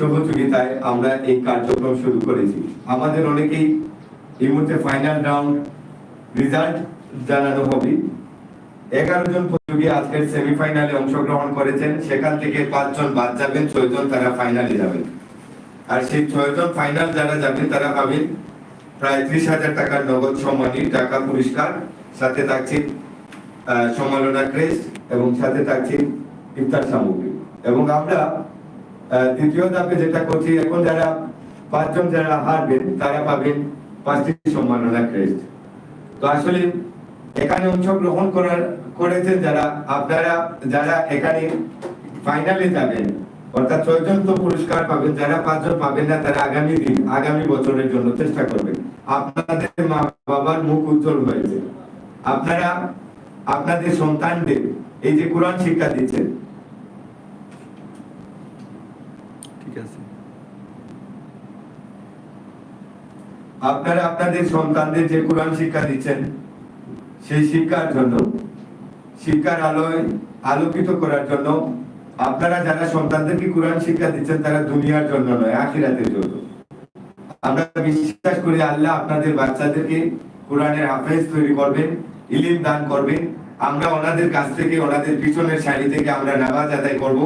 সহযোগিতায় আমরা এই কার্যক্রম শুরু করেছি। আমাদের অনেকেই এই মুহূর্তে ফাইনাল রাউন্ড রেজাল্ট জানানো হবে। এগারো জন প্রতিযোগী আজকের সেমিফাইনালে অংশগ্রহণ করেছেন। সেখান থেকে পাঁচজন বাদ যাবেন ছয়জন তারা ফাইনালে যাবেন। আর সেই ছয়জন ফাইনাল যারা যাবেন তারা পাবেন প্রায় ত্রিশ হাজার টাকার নগদ সম্মানী টাকা পুরস্কার সাথে থাকছে আহ, সম্মাননা ক্রেস্ট এবং সাথে থাকছে ইফতার সামগ্রী। এবং আমরা দ্বিতীয় ধাপে যেটা করছি, এখন যারা পাঁচজন যারা হারবেন, তারা পাবেন পাঁচটি সম্মাননা ক্রেস্ট। তো আসলে এখানে অংশগ্রহণ করার, করেছেন যারা, আপনারা যারা এখানে ফাইনালে যাবেন, অর্থাৎ ছয়জন তো পুরস্কার পাবেন, যারা পাঁচজন পাবেন না, তারা আগামী দিন, আগামী বছরের জন্য চেষ্টা করবেন। আপনাদের মা বাবার মুখ উজ্জ্বল হয়েছে। আপনারা, আপনাদের সন্তানদের, এই যে কোরআন শিক্ষা দিচ্ছেন ঠিক আছে। আপনারা আপনাদের সন্তানদের যে কোরআন শিক্ষা দিচ্ছেন, সেই শিক্ষার জন্য, শিক্ষার আলোয় আলোকিত করার জন্য, আপনারা যারা সন্তানদেরকে কোরআন শিক্ষা দিচ্ছেন, তারা দুনিয়ার জন্য নয়, আখিরাতের জন্য। আমরা বিশ্বাস করি আল্লাহ আপনাদের বাচ্চাদেরকে কোরআনের হাফেজ তৈরি করবেন, ইলিম দান করবেন। আমরা ওনাদের কাছ থেকে, ওনাদের পিছনের সারি থেকে আমরা নামাজ আদায় করব।